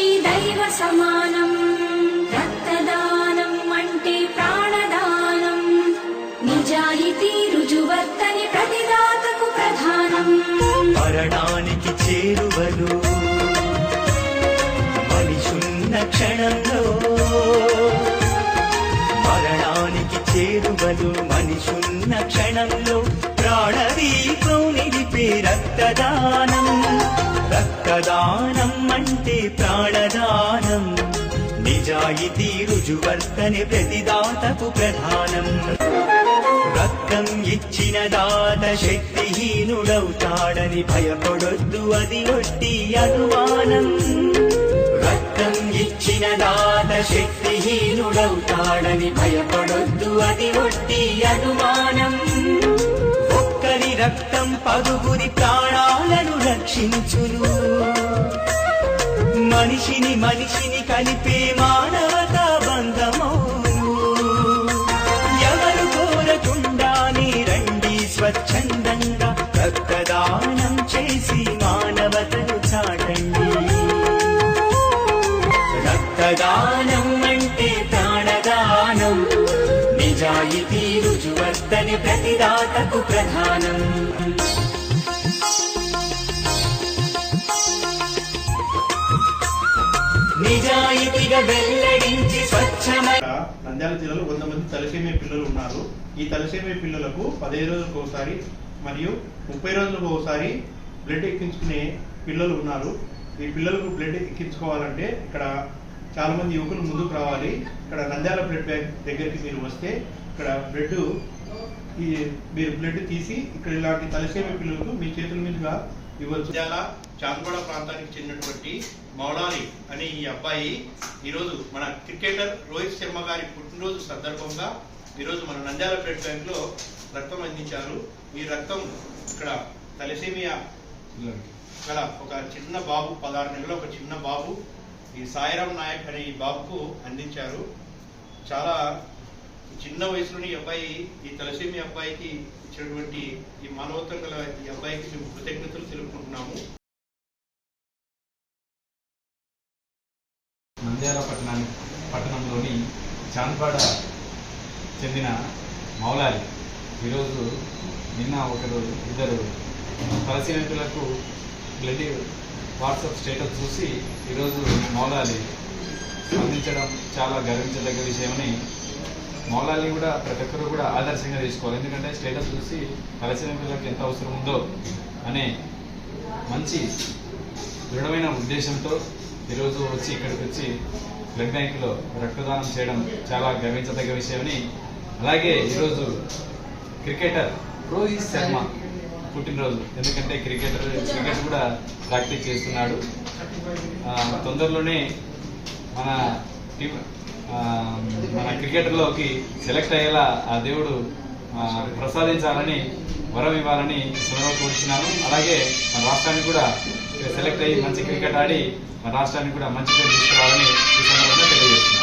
దైవ సమానం రక్తదానం అంటే ప్రాణదానం నిజాయితీ రుజువర్తని ప్రతిదాతకు ప్రధానం. మరణానికి చేరువలు మనిషున్న క్షణంలో. మరణానికి చేరువలు మనిషున్న క్షణంలో. ప్రాణదీపం నిలిపే రక్తదానం. రక్తదానం అంటే ప్రాణదానం. నిజాయితీ రుజువర్తని ప్రతిదాతకు ప్రధానం. రక్తం ఇచ్చిన దాత శక్తిహీనుడవుతాడని భయపడొద్దు అది ఒట్టి అనుమానం. రక్తం ఇచ్చిన దాత శక్తిహీనుడవుతాడని భయపడొద్దు అది ఒట్టి అనుమానం. రక్తం పదుగురి ప్రాణాలను రక్షించును. మనిషిని మనిషిని కలిపే మానవతా బంధమౌను ఎవరు కోరకుండానే రండి స్వచ్ఛందంగా రక్తదానం చేసి మానవతను చాటండి. రక్తదానం అతని ప్రతిదాతకు ప్రధానం. నిజాయితీగా వెల్లడించి స్వచ్ఛమైన నంద్యాల జిల్లాలో వంద మంది తలసేమే పిల్లలు ఉన్నారు. ఈ తలసేమే పిల్లలకు పదిహేను రోజులకు ఒకసారి మరియు ముప్పై రోజులకు ఒకసారి బ్లడ్ ఎక్కించుకునే పిల్లలు ఉన్నారు. ఈ పిల్లలకు బ్లడ్ ఎక్కించుకోవాలంటే ఇక్కడ చాలా మంది యువకులు ముందుకు రావాలి. ఇక్కడ నంద్యాల బ్లడ్ బ్యాంక్ దగ్గరికి మీరు వస్తే ఇక్కడ బ్లడ్ ఈ మీరు బ్లడ్ తీసి ఇక్కడ ఇలాంటి తలసేమియా పిల్లలకు మీ చేతుల మీదుగా ఇవ్వచ్చు. నంద్యాల ప్రాంతానికి చెందినటువంటి మౌలాలి అనే ఈ అబ్బాయి ఈరోజు మన క్రికెటర్ రోహిత్ శర్మ గారి పుట్టినరోజు సందర్భంగా ఈరోజు మన నంద్యాల బ్లడ్ బ్యాంక్లో రక్తం అందించారు. ఈ రక్తం ఇక్కడ తలసేమియా గల ఒక చిన్న బాబు పదహారు నెలల ఒక చిన్న బాబు. ఈ సాయిరాం నాయక్ అనే ఈ బాబుకు అందించారు. చాలా చిన్న వయసులోని ఈ అబ్బాయి ఈ తలసేమి అబ్బాయికి ఇచ్చినటువంటి ఈ మానవత్వం గల ఈ అబ్బాయికి మేము కృతజ్ఞతలు తెలుపుకుంటున్నాము. నంద్యాల పట్టణాన్ని పట్టణంలోని చాంద్వాడ చెందిన మౌలాలి. ఈరోజు నిన్న ఒకరు ఇద్దరు పరిశీలకులకు బ్లడ్ వాట్సాప్ స్టేటస్ చూసి ఈరోజు మౌలాలి స్పందించడం చాలా గర్వించదగ్గ విషయమని మౌలాలి కూడా ప్రతి ఒక్కరు కూడా ఆదర్శంగా తీసుకోవాలి. ఎందుకంటే స్టేటస్ చూసి పరిశీలకులకు ఎంత అవసరం ఉందో అనే మంచి దృఢమైన ఉద్దేశంతో ఈరోజు వచ్చి ఇక్కడికి వచ్చి బ్లడ్ బ్యాంకులో రక్తదానం చేయడం చాలా గర్వించదగ్గ విషయమని అలాగే ఈరోజు క్రికెటర్ రోహిత్ శర్మ పుట్టినరోజు. ఎందుకంటే క్రికెటర్ క్రికెట్ కూడా ప్రాక్టీస్ చేస్తున్నాడు. తొందరలోనే మన మన క్రికెటర్లోకి సెలెక్ట్ అయ్యేలా ఆ దేవుడు ప్రసాదించాలని వరం ఇవ్వాలని సునవ కోరుచున్నాను. అలాగే మన రాష్ట్రానికి కూడా సెలెక్ట్ అయ్యి మంచి క్రికెట్ ఆడి మన రాష్ట్రానికి కూడా మంచి పేరు తీసుకురావాలని ఈ సందర్భంగా